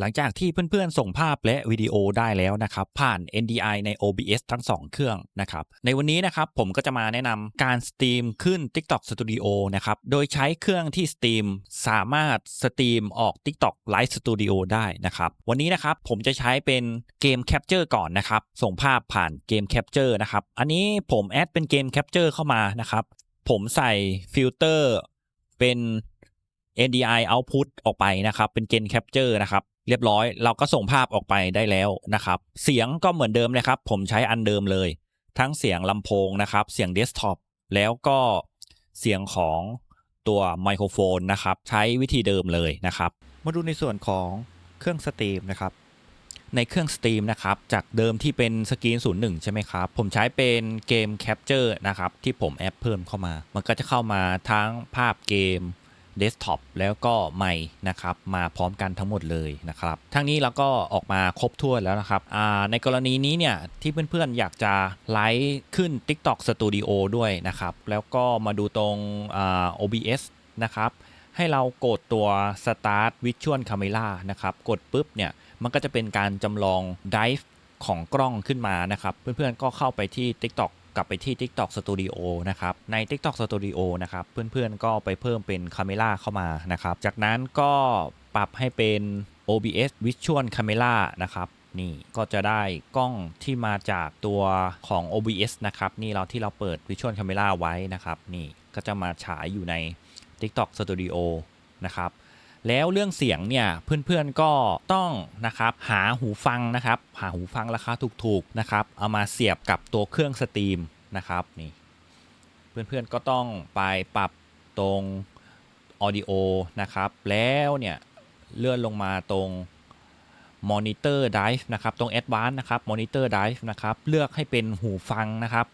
หลังจากที่เพื่อนๆ ส่งภาพและวิดีโอได้แล้วนะครับผ่าน NDI ใน OBS ทั้ง 2 เครื่องนะครับในวันนี้นะครับผมก็จะมาแนะนำการสตรีมขึ้น TikTok Studio นะครับโดยใช้เครื่องที่สตรีมสามารถสตรีมออก TikTok Live Studio ได้นะครับวันนี้นะครับผมจะใช้เป็นเกม Capture ก่อนนะครับส่งภาพผ่านเกม Capture นะครับอันนี้ผมแอดเป็นเกม Capture เข้ามานะครับผมใส่ฟิลเตอร์เป็น NDI output ออกไปนะครับเป็นเกณฑ์ capture นะครับ เรียบร้อย เราก็ส่งภาพออกไปได้แล้วนะครับ เสียงก็เหมือนเดิมเลยครับ ผมใช้อันเดิมเลย ทั้งเสียงลำโพงนะครับ เสียงเดสก์ท็อปแล้วก็เสียงของตัวไมโครโฟนนะครับ ใช้วิธีเดิมเลยนะครับ มาดูในส่วนของเครื่องสตรีมนะครับ ในเครื่องสตรีมนะครับ จากเดิมที่เป็นสกรีน01 ใช่ไหมครับ ผมใช้เป็นเกม Capture นะครับ ที่ผมแอปเพิ่มเข้ามา มันก็จะเข้ามาทั้งภาพเกม เดสก์ท็อปแล้วก็ไมค์นะครับมาพร้อมกันทั้งหมดเลยนะครับทั้งนี้เราก็ออกมาครบถ้วนแล้วนะครับในกรณีนี้เนี่ยที่เพื่อนๆอยากจะไลฟ์ขึ้น TikTok Studio ด้วยนะครับแล้วก็มาดูตรง OBS นะครับให้เรากดตัว Start Visual Camera นะครับกดปุ๊บเนี่ยมันก็จะเป็นการจำลอง Dive ของกล้องขึ้นมานะครับ เพื่อนๆก็เข้าไปที่ TikTok กลับไปที่ TikTok Studio นะครับ ใน TikTok Studio นะครับ เพื่อนๆก็ไปเพิ่มเป็น Camera เข้ามานะครับ จากนั้นก็ปรับให้เป็น OBS Visual Camera นะครับนี่ก็จะได้กล้องที่มาจากตัวของ OBS นะครับ นี่เราที่เราเปิด Visual Camera ไว้นะครับ นี่ก็จะมาฉายอยู่ใน TikTok Studio นะครับ แล้วเรื่องเสียงเนี่ยเพื่อนๆก็ต้องนะครับหาหูฟังนะครับหาหูฟังราคาถูกๆนะครับเอามาเสียบกับตัวเครื่องสตรีมนะครับนี่เพื่อนๆก็ต้องไปปรับตรง Audio นะครับแล้วเนี่ยเลื่อนลงมาตรง Monitor Drive นะครับตรง Advanced นะครับ Monitor Drive นะครับเลือกให้เป็นหูฟังนะครับ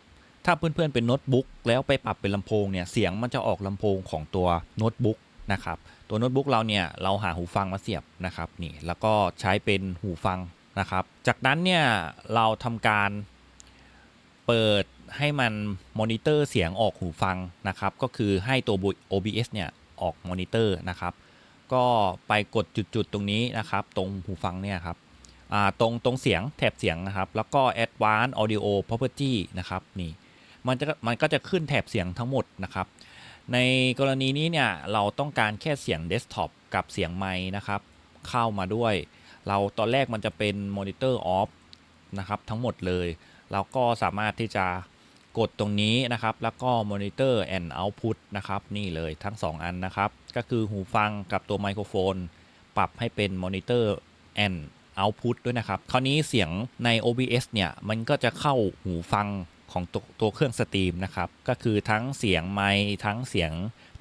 ถ้าเพื่อนๆเป็นโน้ตบุ๊กแล้วไปปรับเป็นลำโพงเนี่ยเสียงมันจะออกลำโพงของตัวโน้ตบุ๊ก นะครับตัวโน้ตบุ๊กเราเนี่ยเราหาหูฟังมาเสียบนะครับนี่แล้วก็ใช้เป็นหูฟังนะครับจากนั้นเนี่ยเราทำการเปิดให้มันมอนิเตอร์เสียงออกหูฟังนะครับก็คือให้ตัว OBS เนี่ยออกมอนิเตอร์นะครับก็ไปกดจุดๆตรงนี้นะครับตรงหูฟังเนี่ยครับตรงตรงเสียงแถบเสียงนะครับ แล้วก็ Advanced Audio Property นะครับนี่มันจะมันก็จะขึ้นแถบเสียงทั้งหมดนะครับ ในกรณีนี้เนี่ยเราต้องการแค่เสียงเดสก์ท็อปกับเสียงไม้นะครับ เข้ามาด้วย เราตอนแรกมันจะเป็นมอนิเตอร์ออฟนะครับทั้งหมดเลย เราก็สามารถที่จะกดตรงนี้นะครับ แล้วก็มอนิเตอร์แอนด์เอาต์พุตนะครับ นี่เลยทั้ง 2 อันนะครับ ก็คือหูฟังกับตัวไมโครโฟน ปรับให้เป็นมอนิเตอร์แอนด์เอาต์พุตด้วยนะครับ คราวนี้เสียงใน OBS เนี่ย มันก็จะเข้าหูฟัง ของตัวตัวเครื่องสตรีมนะครับ ก็คือทั้งเสียงไมค์ทั้งเสียง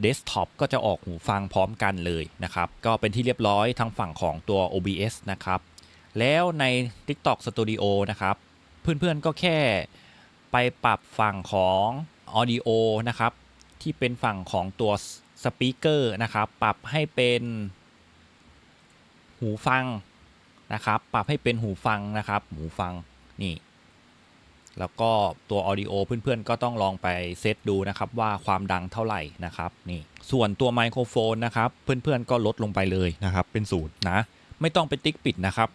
เดสก์ท็อปก็จะออกหูฟังพร้อมกันเลยนะครับ ก็เป็นที่เรียบร้อยทางฝั่งของตัว OBS นะครับ แล้วใน TikTok Studio นะครับ เพื่อนๆก็แค่ไปปรับฝั่งของ Audio นะครับ ที่เป็นฝั่งของตัวสปีกเกอร์นะครับ ปรับให้เป็นหูฟังนะครับ ปรับให้เป็นหูฟังนะครับ หูฟังนี่ แล้วก็ตัว Audio เพื่อนๆ ก็ต้องลองไปเซตดูนะครับว่าความดังเท่าไหร่นะครับนี่ส่วนตัวไมโครโฟนนะครับเพื่อนๆ ก็ลดลงไปเลยนะครับเป็นศูนย์นะไม่ต้องไปติ๊กปิดนะครับ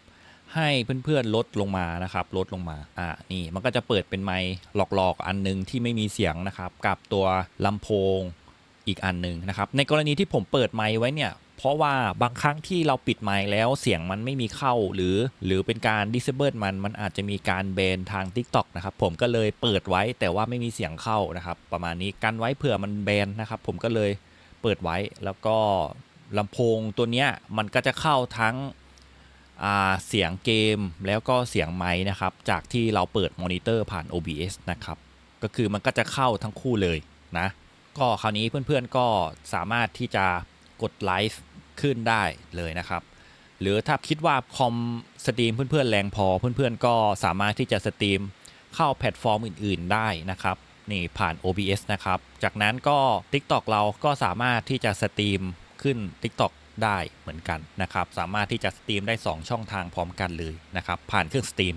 ให้เพื่อนๆลดลงมานะครับลดลงมาอ่านี่มันก็จะเปิดเป็นไมค์หลอกๆ อันนึงที่ไม่มีเสียงนะครับกับตัวลำโพงอีกอันหนึ่งนะครับในกรณีที่ผมเปิดไมค์ไว้เนี่ย เพราะว่าบางครั้งที่เราปิดไมค์แล้วเสียงมันไม่มีเข้าหรือ หรือเป็นการ disable มันมันอาจจะมีการแบนทาง TikTok นะครับผมก็เลยเปิดไว้แต่ว่าไม่มีเสียงเข้านะครับประมาณนี้กันไว้เผื่อมันแบนนะครับผมก็เลยเปิดไว้แล้วก็ลำโพงตัวเนี้ยมันก็จะเข้าทั้งเสียงเกมแล้วก็เสียงไม้นะครับ จากที่เราเปิดมอนิเตอร์ผ่าน OBS นะครับ ก็คือมันก็จะเข้าทั้งคู่เลยนะ ก็คราวนี้เพื่อนๆก็สามารถที่จะ กดไลฟ์ขึ้นได้เลยนะครับ หรือถ้าคิดว่าคอมสตรีมเพื่อนๆแรงพอเพื่อนๆก็สามารถที่จะสตรีมเข้าแพลตฟอร์มอื่น ๆได้นะครับนี่ผ่าน OBS นะครับ จากนั้นก็ TikTok เราก็สามารถที่จะสตรีมขึ้น TikTok ได้เหมือนกันนะครับ สามารถที่จะสตรีมได้ 2 ช่องทางพร้อมกันเลยนะครับ ผ่านเครื่องสตรีม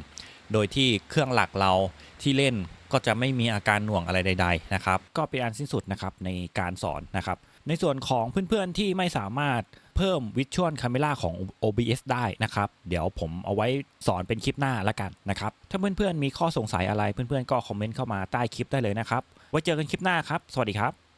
โดยที่เครื่องหลักเราที่เล่นก็จะไม่มีอาการหน่วงอะไรใด ๆ นะครับ ก็เป็นอันสิ้นสุดนะครับในการสอนนะครับ ในส่วนของเพื่อนๆที่ไม่สามารถเพิ่มวิชวลคาเมล่าของ OBS ได้นะครับ เดี๋ยวผมเอาไว้สอนเป็นคลิปหน้าละกันนะครับ ถ้าเพื่อนๆมีข้อสงสัยอะไรเพื่อนๆก็คอมเมนต์เข้ามาใต้คลิปได้เลยนะครับ ไว้เจอกันคลิปหน้าครับ สวัสดีครับ